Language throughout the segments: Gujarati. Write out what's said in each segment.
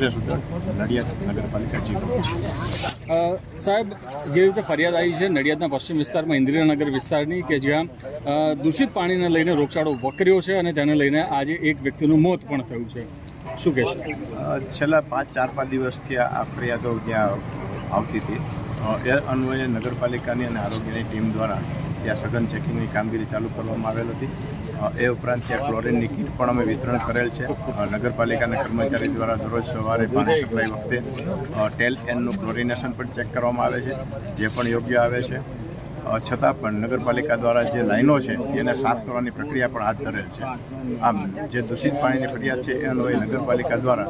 નડિયાદ નગરપાલિકા સાહેબ જે રીતે ફરિયાદ આવી છે નડિયાદના પશ્ચિમ વિસ્તારમાં ઇન્દિરાનગર વિસ્તારની કે જ્યાં દૂષિત પાણીને લઈને રોગચાળો વકર્યો છે અને તેને લઈને આજે એક વ્યક્તિનું મોત પણ થયું છે. શું કહેશો? છેલ્લા પાંચ ચાર પાંચ દિવસથી આ ફરિયાદો ત્યાં આવતી હતી. એ અન્વયે નગરપાલિકાની અને આરોગ્યની ટીમ દ્વારા ત્યાં સઘન ચેકિંગની કામગીરી ચાલુ કરવામાં આવેલ હતી. એ ઉપરાંત ત્યાં ક્લોરિનની કીટ પણ અમે વિતરણ કરેલ છે. નગરપાલિકાના કર્મચારી દ્વારા દરરોજ સવારે પાણી સપ્લાય વખતે ટેલ એનનું ક્લોરિનેશન પણ ચેક કરવામાં આવે છે, જે પણ યોગ્ય આવે છે. છતાં પણ નગરપાલિકા દ્વારા જે લાઈનો છે, એને સાફ કરવાની પ્રક્રિયા પણ હાથ ધરેલ છે. આમ, જે દૂષિત પાણીની ફરિયાદ છે, એ અન્વયે નગરપાલિકા દ્વારા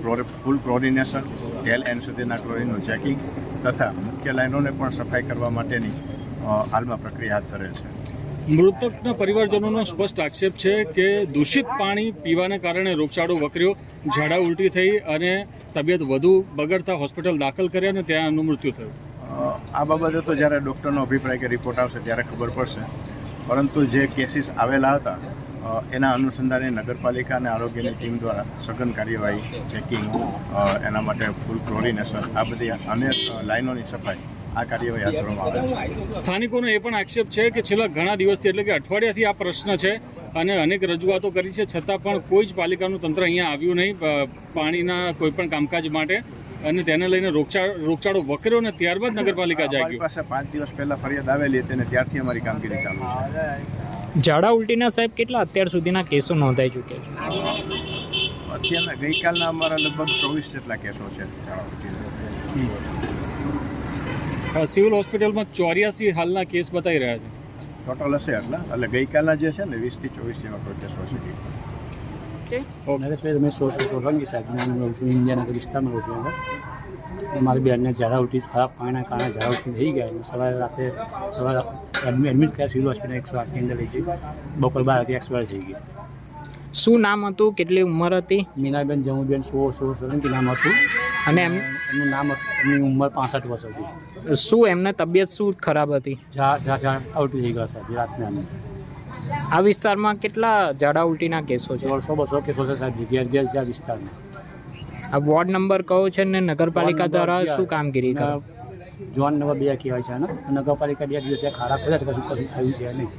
ક્લોરે, ફૂલ ક્લોરિનેશન, ટેલ એન સુધીના ક્લોરિનનું ચેકિંગ તથા મુખ્ય લાઈનોને પણ સફાઈ કરવા માટેની હાલમાં પ્રક્રિયા હાથ ધરેલ છે. મૃતકના પરિવારજનોનો સ્પષ્ટ આક્ષેપ છે કે દૂષિત પાણી પીવાને કારણે રોગચાળો વકર્યો, ઝાડા ઉલટી થઈ અને તબિયત વધુ બગડતા હોસ્પિટલ દાખલ કર્યા અને ત્યાં એમનું મૃત્યુ થયું. આ બાબતે તો જ્યારે ડૉક્ટરનો અભિપ્રાય કે રિપોર્ટ આવશે ત્યારે ખબર પડશે. પરંતુ જે કેસીસ આવેલા હતા એના અનુસંધાને નગરપાલિકા અને આરોગ્યની ટીમ દ્વારા સઘન કાર્યવાહી, ચેકિંગ એના માટે ફૂલ ક્લોરિનેશન આ બધી અનેક લાઇનોની સફાઈ આ કાર્યવાહી હાથ ધરવામાં આવે છે. સ્થાનિકોનો એ પણ આક્ષેપ છે કે છેલ્લા ઘણા દિવસથી એટલે કે અઠવાડિયાથી આ પ્રશ્ન છે અને અનેક રજૂઆતો કરી છે. છતાં પણ કોઈ જ પાલિકાનું તંત્ર અહીંયા આવ્યું નહીં પાણીના કોઈપણ કામકાજ માટે. અને તેને લઈને રોગચાળો રોગચાળો વકર્યો અને ત્યારબાદ નગરપાલિકા જાગ્યું. પાસે પાંચ દિવસ પહેલા ફરિયાદ આવેલી હતી અને ત્યારથી અમારી કામગીરી ચાલુ છે. ઝાડા ઉલટીના સાહેબ કેટલા અત્યાર સુધીના કેસો નોંધાઈ ચૂક્યા છે? અત્યારના ગઈકાલના અમારા લગભગ ચોવીસ જેટલા કેસો છે. અ, સિવિલ હોસ્પિટલમાં ચોર્યાસી હાલના કેસ બતાવી રહ્યા છે. ટોટલ હશે આટલા એટલે ગઈકાલના જે છે ને વીસથી ચોવીસ જેવા કોઈ કેસો છે નરેશભાઈ તમે સો સો સોલંકી સાહેબ હું રહું છું ઇન્ડિયાના વિસ્તારમાં રહું છું આગળ મારી બેનને ઝાડા ઉલટી ખરાબ પાણીના કારણે ઝાડા ઉલટી થઈ ગયા. સવારે રાતે સવારે એડમિટ થયા સિવિલ હોસ્પિટલ એકસો આઠની અંદર લઈ જઈ બપોર બાર વાગે એક્સપાયર થઈ ગયા. શું નામ હતું? કેટલી ઉંમર હતી? મીનાબેન જમુબેન સો સો સોલંકી નામ હતું. અને એમ એમનું નામ હતું એમની ઉંમર પાસઠ વર્ષ હતી. શું એમને તબિયત શું ખરાબ હતી? આવટી થઈ ગયા સાહેબ રાતના આ વિસ્તારમાં કેટલા ઝાડા ઉલટીના કેસો છે? દોઢસો બસો કેસો છે સાહેબ ઘેર ઘેર છે આ વિસ્તારમાં. આ વોર્ડ નંબર કયો છે ને નગરપાલિકા દ્વારા શું કામગીરી કરે? જોન નંબર બે કહેવાય છે અને નગરપાલિકા બે દિવસે ખાડા કર્યા છે કશું કશું થયું છે નહીં.